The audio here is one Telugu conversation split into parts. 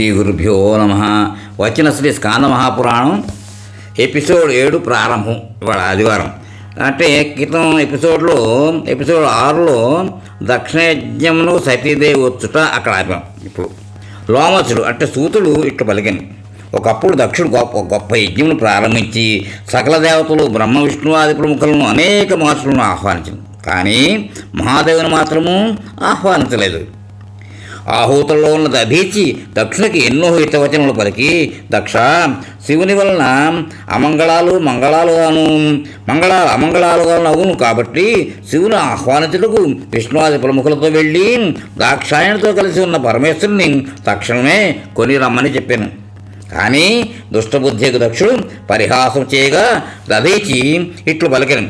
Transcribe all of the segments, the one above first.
శ్రీ గురుభ్యో నమ. వచ్చిన శ్రీ స్కాంద మహాపురాణం ఎపిసోడ్ ఏడు ప్రారంభం ఇవాళ ఆదివారం. అంటే క్రితం ఎపిసోడ్లో ఎపిసోడ్ ఆరులో దక్షిణయజ్ఞమును సతీదేవి వచ్చుట అక్కడ ఆపాం. ఇప్పుడు లోమసుడు అంటే సూతుడు ఇట్లు పలికాను ఒకప్పుడు దక్షుడు గొప్ప గొప్ప యజ్ఞమును ప్రారంభించి సకల దేవతలు బ్రహ్మ విష్ణు ఆది ప్రముఖులను అనేక మహర్షులను ఆహ్వానించింది. కానీ మహాదేవుని మాత్రము ఆహ్వానించలేదు. ఆహూతుల్లో ఉన్న దభీచి దక్షునికి ఎన్నో హితవచనలు పలికి దక్ష శివుని వలన అమంగళాలు మంగళాలుగాను మంగళాలు అమంగళాలుగాను అవును కాబట్టి శివుని ఆహ్వానితులకు విష్ణువాది ప్రముఖులతో వెళ్ళి దాక్షాయణతో కలిసి ఉన్న పరమేశ్వరుని తక్షణమే కొని రమ్మని చెప్పాను. కానీ దుష్టబుద్ధికి దక్షుడు పరిహాసం చేయగా దధీచి ఇట్లు పలికను.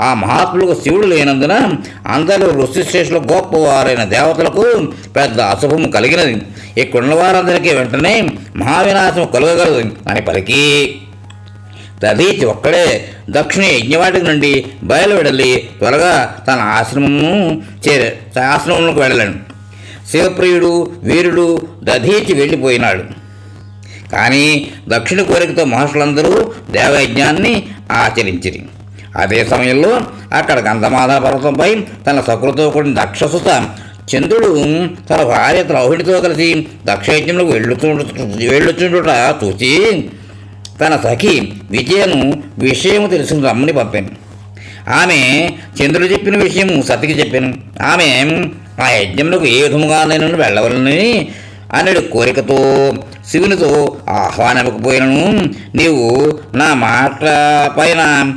ఆ మహాత్ములకు శివుడు లేనందున అందరూ ఋషిశ్రేష్ఠులు గొప్పవారైన దేవతలకు పెద్ద అశుభం కలిగినది. ఇక్కడున్న వారందరికీ వెంటనే మహావినాశం కలగగలదు అని పలికి. దధీచి ఒక్కడే దక్షిణ యజ్ఞవాటి నుండి బయలువెడలి త్వరగా తన ఆశ్రమము చేరే ఆశ్రమంలోకి వెళ్ళాడు. శివప్రియుడు వీరుడు దధీచి వెళ్ళిపోయినాడు. కానీ దక్షిణ కోరికతో మహర్షులందరూ దేవయజ్ఞాన్ని ఆచరించిరి. అదే సమయంలో అక్కడ గంధమాధ పర్వతంపై తన సకులతో కూడిన దక్షసుత చంద్రుడు తన భార్య ద్రౌహిణితో కలిసి దక్షయజ్ఞంలో వెళ్ళుతూ వెళ్ళుచుండుట చూసి తన సఖి విజయను విషయము తెలుసుకుని రమ్మని పంపాను. ఆమె చంద్రుడు చెప్పిన విషయం సతికి చెప్పాను. ఆమె ఆ యజ్ఞంలోకి ఏ విధముగా నేను వెళ్ళవలని అనడు కోరికతో శివునితో ఆహ్వానింపకపోయినను నీవు నా మాట పైన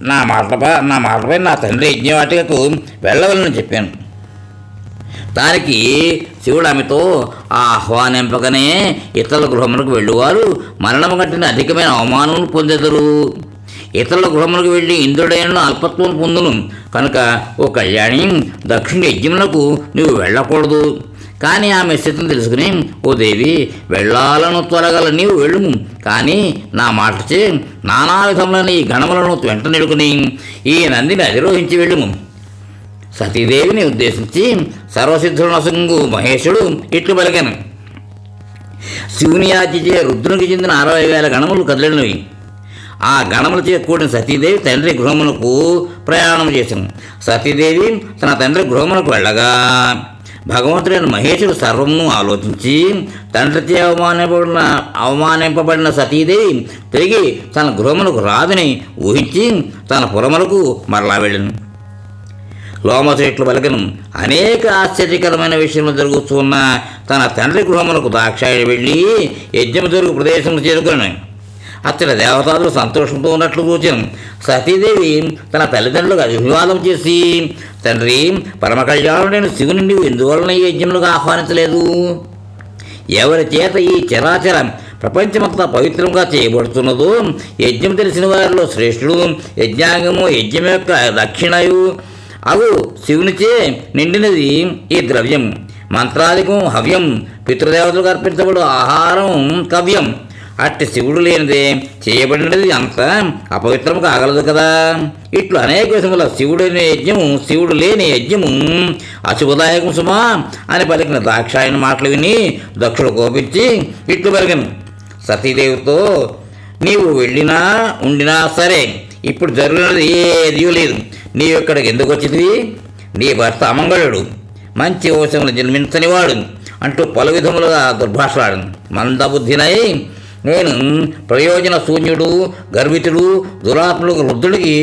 నా మాటపై నా మాటపై నా తండ్రి యజ్ఞవాటికకు వెళ్ళవలని చెప్పాను. దానికి శివుడు ఆమెతో ఆ ఆహ్వానింపకనే ఇతరుల గృహములకు వెళ్ళువారు మరణము కట్టిన అధికమైన అవమానములు పొందెదరు. ఇతరుల గృహములకు వెళ్ళి ఇంద్రుడైన అల్పత్వం పొందును. కనుక ఓ కళ్యాణి దక్షిణ యజ్ఞములకు నువ్వు వెళ్ళకూడదు. కానీ ఆమె స్థితిని తెలుసుకుని ఓ దేవి వెళ్ళాలను త్వరగల నీవు వెళ్ళుము. కానీ నా మాట చే నానా విధములైన ఈ గణములను వెంట నిలుకుని ఈ నందిని అధిరోహించి వెళ్ళుము. సతీదేవిని ఉద్దేశించి సర్వసిద్ధునసంగు మహేశుడు ఇట్లు పలికాను. శివుని యాచిచే రుద్రునికి చెందిన అరవై వేల గణములు కదిలినవి. ఆ గణములచే కూడిన సతీదేవి తండ్రి గృహమునకు ప్రయాణం చేసింది సతీదేవి తన తండ్రి గృహమునకు వెళ్ళగా. భగవంతుడైన మహేశుడు సర్వమును ఆలోచించి తండ్రిచే అవమానపడిన అవమానింపబడిన సతీదేవి తిరిగి తన గృహములకు రాదని ఊహించి తన పురములకు మరలా వెళ్ళను. లోమచెట్లు పలికను అనేక ఆశ్చర్యకరమైన విషయంలో జరుగుతున్న తన తండ్రి గృహములకు దాక్షాయణ వెళ్ళి యజ్ఞము జరుగు ప్రదేశంలో చేరుకున్నాను అతడి దేవతాదులు సంతోషంతో ఉన్నట్లు చూచాను సతీదేవి తన తల్లిదండ్రులకు అభివాదం చేసి తండ్రి పరమ కళ్యాణుడైన శివుని నీవు ఎందువలన ఈ యజ్ఞములకు ఆహ్వానించలేదు? ఎవరి చేత ఈ చరాచరం ప్రపంచమంతా పవిత్రంగా చేయబడుతున్నదో యజ్ఞం తెలిసిన వారిలో శ్రేష్ఠుడు యజ్ఞాంగము యజ్ఞం యొక్క దక్షిణయు. అవు శివునిచే నిండినది ఈ ద్రవ్యం. మంత్రాధికం హవ్యం పితృదేవతలకు అర్పించబడు ఆహారం కవ్యం. అట్టి శివుడు లేనిదే చేయబడినది అంత అపవిత్రం కాగలదు కదా. ఇట్లు అనేక విధముల శివుడైన యజ్ఞము శివుడు లేని యజ్ఞము అశుభదాయకం సుమా అని పలికిన దాక్షాయని మాటలు విని దక్షుడు కోపించి ఇట్లు పలికను. సతీదేవితో నీవు వెళ్ళినా ఉండినా సరే ఇప్పుడు జరిగినది ఏది లేదు. నీవు ఇక్కడికి ఎందుకు వచ్చింది నీ భర్త అమంగళుడు. మంచి వంశములు జన్మించనివాడు అంటూ పలు విధములుగా దుర్భాషలాడు మందబుద్ధినై నేను ప్రయోజన శూన్యుడు గర్వితుడు దురాత్ముడు వృద్ధుడికి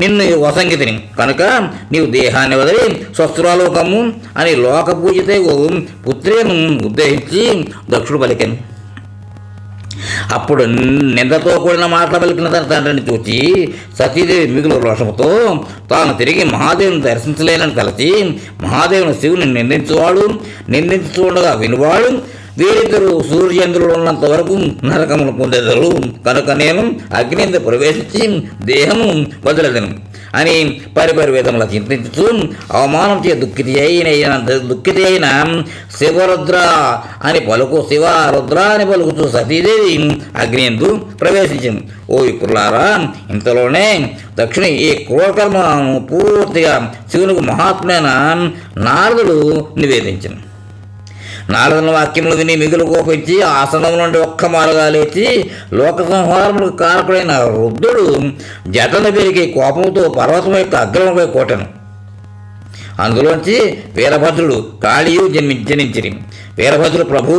నిన్ను వసంగితిని. కనుక నీవు దేహాన్ని వదిలి స్వస్త్రాలోకము అని లోక పూజితే పుత్రేను ఉద్దేశించి దక్షుడు పలికాను. అప్పుడు నిందతో కూడిన మాటలు పలికిన తన తండ్రిని చూచి సతీదేవి మిగులు రోషంతో తాను తిరిగి మహాదేవుని దర్శించలేనని తలచి మహాదేవుని శివుని నిందించువాడు నిందించుండగా వినువాడు వీరిద్దరు సూర్యేంద్రులు ఉన్నంత వరకు నరకమును పొందేదరు కనుక నేను అగ్నింద ప్రవేశించి దేహము వదలదను. అని పరిపరి విధముల చింతించుతూ అవమానం చే దుఃఖితి అయిన దుఃఖితి అయిన శివరుద్ర అని పలుకు శివ రుద్ర అని పలుకుతూ సతీదేవి అగ్నియందు ప్రవేశించింది. ఓ విప్రులారా ఇంతలోనే దక్షిణ ఈ క్రూరకర్మను పూర్తిగా శివునికి మహాత్మైన నారదుడు నివేదించింది నారదుల వాక్యములు విని మిగులు కోపించి ఆసనం నుండి ఒక్క మారుగా లేచి లోక సంహారములకు కారకుడైన రుద్రుడు జటను పెరిగి కోపంతో పర్వతం యొక్క అగ్రముపై కోటను. అందులోంచి వీరభద్రుడు కాళీయు జన్మి జనించిరి. వీరభద్రుడు ప్రభు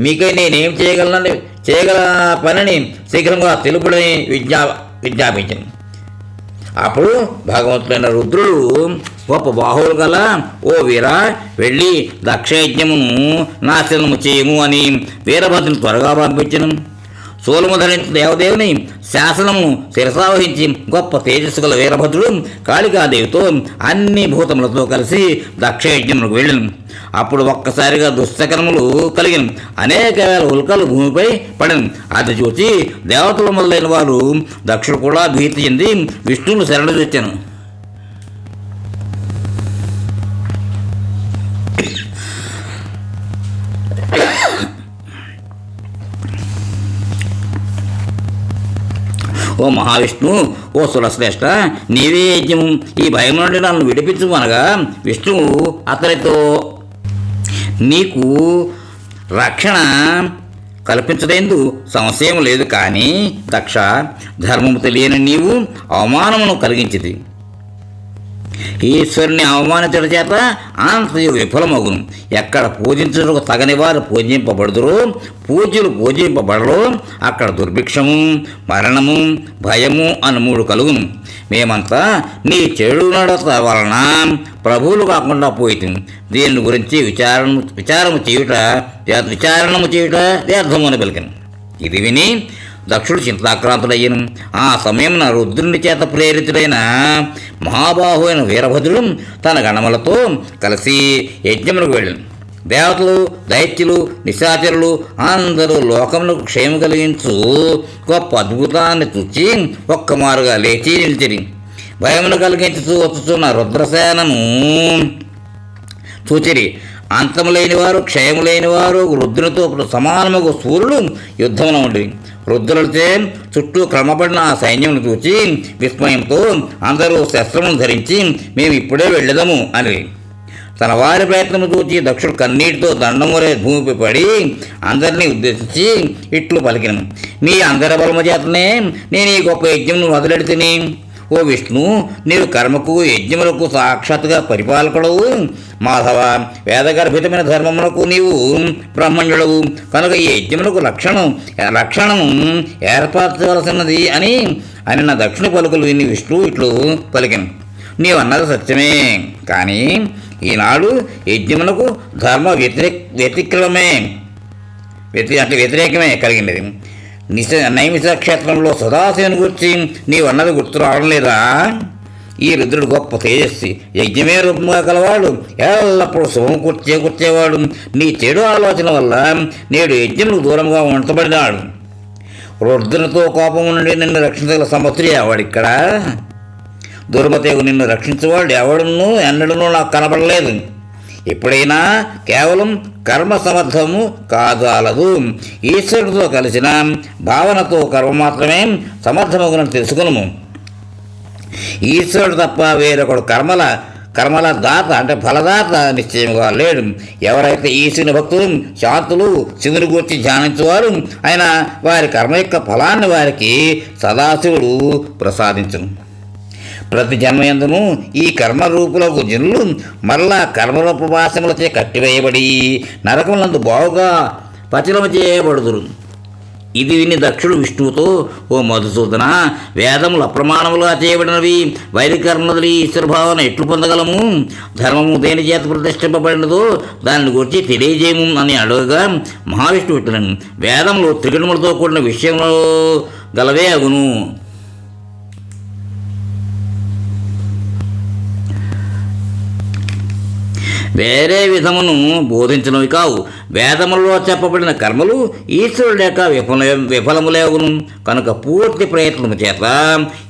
మీకై నేనేం చేయగలనని చేయగల పనిని శీఘ్రంగా తెలుపుడని విజ్ఞా విజ్ఞాపించింది అప్పుడు భగవంతుడైన రుద్రుడు గొప్ప బాహువులు గల ఓ వీర వెళ్ళి దక్షయజ్ఞమును నాశనము చేయము అని వీరభద్రుని త్వరగా పంపించను. సోలము ధరించిన దేవదేవుని శాసనము శిరసావహించి గొప్ప తేజస్సు గల వీరభద్రుడు కాళికాదేవితో అన్ని భూతములతో కలిసి దక్షయజ్ఞములకు వెళ్ళను. అప్పుడు ఒక్కసారిగా దుశ్చకరములు కలిగిన. అనేక వేల ఉల్కలు భూమిపై పడిన. అది చూచి దేవతలు మొదలైన వారు దక్షుడు కూడా భీతి చెంది విష్ణువును శరణు తెచ్చాను. ఓ మహావిష్ణు ఓ సురశ్రేష్ఠ నీవే యజ్ఞం ఈ భయం నుండి నన్ను విడిపించు అనగా విష్ణువు అతనితో నీకు రక్షణ కల్పించదేందు సంశయం లేదు కానీ దక్ష ధర్మము తెలియని నీవు అవమానమును కలిగించింది ఈశ్వరుని అవమానించడం చేత అంతయు విఫలమగును. ఎక్కడ పూజించుటకు తగని వారు పూజింపబడుదురో పూజలు పూజింపబడరు అక్కడ దుర్భిక్షము మరణము భయము అని మూడు కలుగును. మేమంతా నీ చెడు నడత వలన ప్రభువులు కాకుండా పోయితుంది దీని గురించి విచారణ విచారము చేయుట విచారణము చేయుట వ్యర్థమని పలికను. ఇది విని దక్షుడు చింతాక్రాంతుడయ్యను. ఆ సమయమున రుద్రుని చేత ప్రేరితుడైన మహాబాహు అయిన వీరభద్రుడు తన గణములతో కలిసి యజ్ఞములకు వెళ్ళాను. దేవతలు దైత్యులు నిశాచరులు అందరూ లోకములకు క్షేమ కలిగించు గొప్ప అద్భుతాన్ని చూచి ఒక్కమారుగా లేచి నిలిచిరి. భయమును కలిగించుతూ వచ్చుచున్న రుద్రసేనను చూచిరి. అంతము లేనివారు క్షయము లేనివారు రుద్రునితో సమానముగు సూర్యుడు యుద్ధమున ఉండి రుద్రులతో చుట్టూ క్రమపడిన ఆ సైన్యమును చూచి విస్మయంతో అందరూ శస్త్రమును ధరించి మేము ఇప్పుడే వెళ్ళదము అని. తన వారి ప్రయత్నము చూచి దక్షుడు కన్నీటితో దండమురే భూమిపై పడి అందరినీ ఉద్దేశించి ఇట్లు పలికిన. మీ అందరి బలము చేతనే నేను ఈ గొప్ప యజ్ఞమును వదిలెడితిని ఓ విష్ణు నీవు కర్మకు యజ్ఞములకు సాక్షాత్గా పరిపాలకుడవు. మాధవ వేదగర్భితమైన ధర్మమునకు నీవు బ్రహ్మణ్యుడవు కనుక ఈ యజ్ఞములకు లక్షణం లక్షణము ఏర్పరచవలసినది అని అని నా దక్షిణ పలుకులు విని విష్ణువు ఇట్లు పలికిను. నీవన్నది సత్యమే కానీ ఈనాడు యజ్ఞములకు ధర్మ వ్యతిరేక వ్యతిక్రమే వ్యతి అంటే వ్యతిరేకమే కలిగినది. నిశ నైమిష క్షేత్రంలో సదాశివుని గురించి నీవు అన్నది గుర్తు రావడం లేదా? ఈ రుద్రుడు గొప్ప తేజస్వి యజ్ఞమే రూపంగా కలవాడు ఎల్లప్పుడూ శుభం కూర్చే కూర్చేవాడు. నీ చెడు ఆలోచన వల్ల నేడు యజ్ఞములకు దూరంగా ఉంచబడినాడు రుద్రునితో కోపం నుండి నిన్ను రక్షించగల సమస్య ఇక్కడ దుర్మతేగు నిన్ను రక్షించేవాడు ఎవడును ఎన్నడనూ నాకు కనబడలేదు. ఎప్పుడైనా కేవలం కర్మ సమర్థము కాదాలదు ఈశ్వరుడితో కలిసిన భావనతో కర్మ మాత్రమే సమర్థమగునని తెలుసుకును ఈశ్వరుడు తప్ప వేరొకడు కర్మల కర్మల దాత అంటే ఫలదాత నిశ్చయముగా లేడు. ఎవరైతే ఈశ్వరుని భక్తులు శాంతులు శివుని గురించి ధ్యానించేవారు ఆయన వారి కర్మ యొక్క ఫలాన్ని వారికి సదాశివుడు ప్రసాదించను. ప్రతి జన్మయందును ఈ కర్మరూపులకు జనులు మరలా కర్మరూపవాసములచే కట్టివేయబడి నరకములందు బావుగా పచలము చేయబడుదురు. ఇది విని దక్షుడు విష్ణువుతో ఓ మధుసూదన వేదములు అప్రమాణములుగా చేయబడినవి వైరికర్మదులు ఈశ్వరభావన ఎట్లు పొందగలము? ధర్మము దేని చేత ప్రతిష్ఠింపబడినదో దానిని గురించి తెలియజేయము అని అడగగా మహావిష్ణువు వేదములు త్రిగుణములతో కూడిన విషయంలో గలవే అగును. వేరే విధమును బోధించినవి కావు. వేదములలో చెప్పబడిన కర్మలు ఈశ్వరుడు యొక్క విఫల విఫలములేవును. కనుక పూర్తి ప్రయత్నము చేత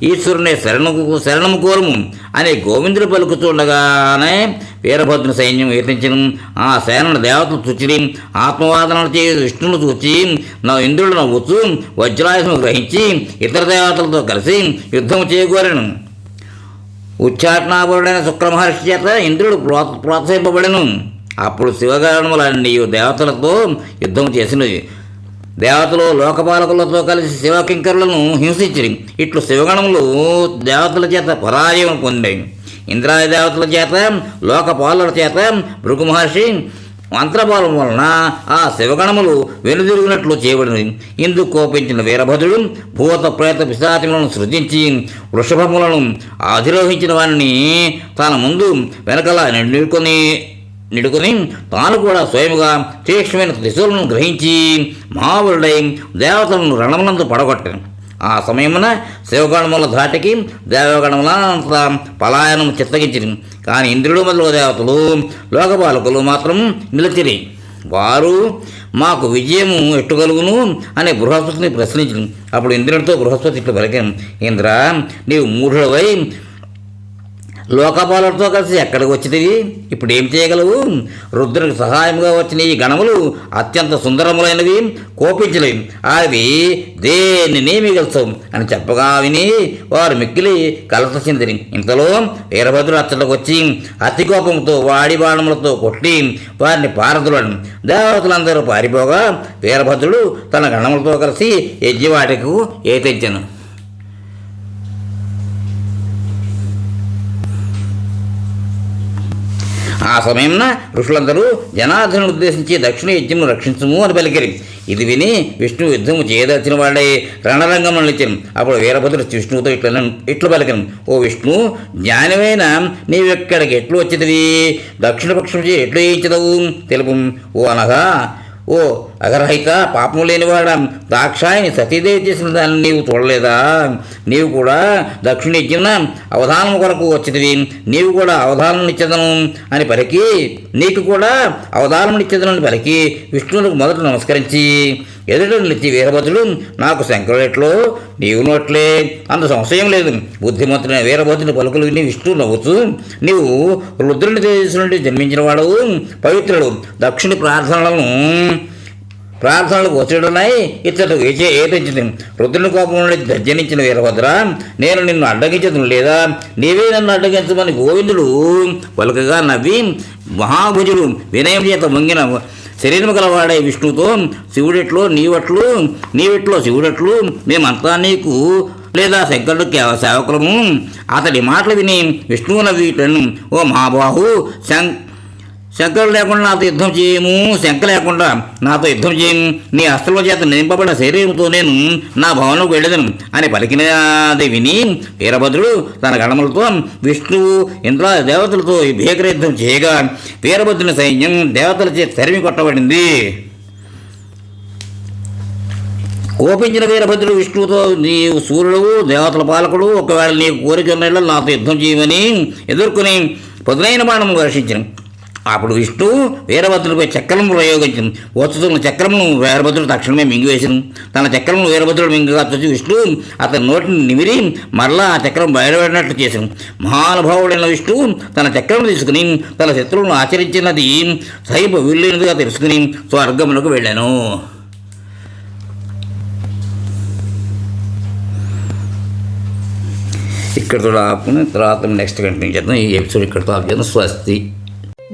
ఈశ్వరుని శరణము శరణము కోరము అని గోవిందుడు పలుకుతుండగానే వీరభద్రుని సైన్యం యత్నించను. ఆ సేనను దేవతలు చుచిరి ఆత్మవాదనలు చేయ విష్ణువును చూచి నా ఇంద్రుడు నవ్వుతూ వజ్రాయుధము గ్రహించి ఇతర దేవతలతో కలిసి యుద్ధము చేయగోరను. ఉచ్చాటనాపరుడైన శుక్రమహర్షి చేత ఇంద్రుడు ప్రోత్ ప్రోత్సహింపబడెను. అప్పుడు శివగణములన్నీ దేవతలతో యుద్ధం చేసినవి దేవతలు లోకపాలకులతో కలిసి శివకింకరులను హింసించిరి. ఇట్లు శివగణములు దేవతల చేత పరాజయం పొందాయి. ఇంద్రాది దేవతల చేత లోకపాలుల చేత భృగు మహర్షి మంత్రబలం వలన ఆ శివగణములు వెనుదిరిగినట్లు చేయబడినవి ఇందుకు కోపించిన వీరభద్రుడు భూత ప్రేత పిశాచములను సృజించి వృషభములను అధిరోహించిన వారిని తన ముందు వెనకల నిడుకొని నిడుకొని తాను కూడా స్వయముగా తీక్ష్ణమైన త్రిశూలను గ్రహించి మహాబలుడై దేవతలను రణమునందు పడగొట్టాను. ఆ సమయమున శివగణముల ధాటికి దేవగణముల పలాయనం చిత్తగించింది కానీ ఇంద్రుడు మొదలు దేవతలు లోకపాలకులు మాత్రం నిలిచిరి. వారు మాకు విజయము ఎట్టుగలుగును అనే బృహస్పతిని ప్రశ్నించింది అప్పుడు ఇంద్రుడితో బృహస్పతి ఇట్లు పలికాను. ఇంద్ర నీవు మూఢుడవై లోకపాలతో కలిసి ఎక్కడికి వచ్చినవి ఇప్పుడు ఏం చేయగలవు? రుద్రుడికి సహాయంగా వచ్చిన ఈ గణములు అత్యంత సుందరములైనవి కోపించలేవి అవి దేనిని మిగల్చవు అని చెప్పగా విని వారు మిక్కిలి కలత చెందిరి. ఇంతలో వీరభద్రుడు అచ్చటకు వచ్చి అతి కోపంతో వాడి బాణములతో కొట్టి వారిని పారదులను దేవతలందరూ పారిపోగా వీరభద్రుడు తన గణములతో కలిసి యజ్ఞవాటికు ఏతెచ్చాను ఆ సమయంన ఋషులందరూ జనార్దను ఉద్దేశించి దక్షిణ యజ్ఞమును రక్షించము అని పలికిరి. ఇది విని విష్ణువు యుద్ధము చేయదలిచిన వాడే రణరంగం నిలిచిన అప్పుడు వీరభద్రుడు విష్ణువుతో ఇట్లా ఇట్లు పలికిన. ఓ విష్ణు జ్ఞానమైన నీవెక్కడికి ఎట్లు వచ్చేదివి దక్షిణ పక్షం ఎట్లు చేయించదవు? తెలుపు ఓ అనగా ఓ అగరహిత పాపం లేనివాడ? దాక్షాయిని సతీదేవి చేసిన దాన్ని నీవు చూడలేదా? నీవు కూడా దక్షిణ ఇచ్చిన అవధానం కొరకు వచ్చినవి నీవు కూడా అవధానం అని పలికి నీకు కూడా అవధానం అని పలికి విష్ణువులకు మొదట నమస్కరించి ఎదుట నిలిచి వీరభద్రుడు నాకు శంకరుడెట్లో నీవు నోట్లే? అంత సంశయం లేదు. బుద్ధిమంతుడైన వీరభద్రుని పలుకులు విని విష్ణువు నవ్వుతూ నీవు రుద్రుని దేశం నుండి జన్మించిన వాడవు పవిత్రుడు. దక్షిణ ప్రార్థనలను ప్రార్థనలకు వచ్చుడున్నాయి. ఇతడు ఏచే ఏతెచ్చింది రుద్రుని కోపం నుండి దర్జనించిన వీరభద్ర నేను నిన్ను అడ్డగించదు లేదా? నీవే నన్ను అడ్డగించమని గోవిందుడు పలుకగా నవ్వి మహాభుజుడు వినయం చేత వంగిన శరీరం గలవాడే విష్ణువుతో శివుడెట్లు నీవట్లు నీవెట్లో శివుడెట్లు మేమంతా నీకు లేదా శంకరుడు సేవకులము. అతడి మాటలు విని విష్ణువు నవ్విటను ఓ మహాబాహు శం శంకరు లేకుండా నాతో యుద్ధం చేయము శంక లేకుండా నాతో యుద్ధం చేయము. నీ అస్త్రముల చేత నింపబడిన శరీరంతో నేను నా భవనంకు వెళ్ళదను అని పలికినది విని వీరభద్రుడు తన గణములతో విష్ణువు ఇంద్ర దేవతలతో భీకర యుద్ధం చేయగా వీరభద్రుని సైన్యం దేవతల చేత తరిమి కొట్టబడింది. కోపించిన వీరభద్రుడు విష్ణువుతో నీవు సూర్యుడు దేవతల పాలకుడు ఒకవేళ నీకు కోరిక ఉన్న నాతో యుద్ధం చేయమని ఎదుర్కొని పదునైన బాణము వర్షించను. అప్పుడు విష్ణువు వీరభద్రుడిపై చక్రం ప్రయోగించను. వస్తుతున్న చక్రమును వీరభద్రుడు తక్షణమే మింగివేసను. తన చక్రమును వీరభద్రుడు మింగగా చూసి విష్ణువు అతని నోటిని నిమిరి మరలా ఆ చక్రం బయటపడినట్లు చేశాను మహానుభావుడైన విష్ణువు తన చక్రమును తీసుకుని తన శత్రువులను ఆచరించినది సైపు వీళ్ళైనదిగా తెలుసుకుని స్వర్గములకు వెళ్ళాను. ఇక్కడతో ఆపుకుని తర్వాత నెక్స్ట్ కంటిన్యూ చేద్దాం. ఈ ఎపిసోడ్ ఇక్కడితో ఆపు చేద్దాం స్వస్తి.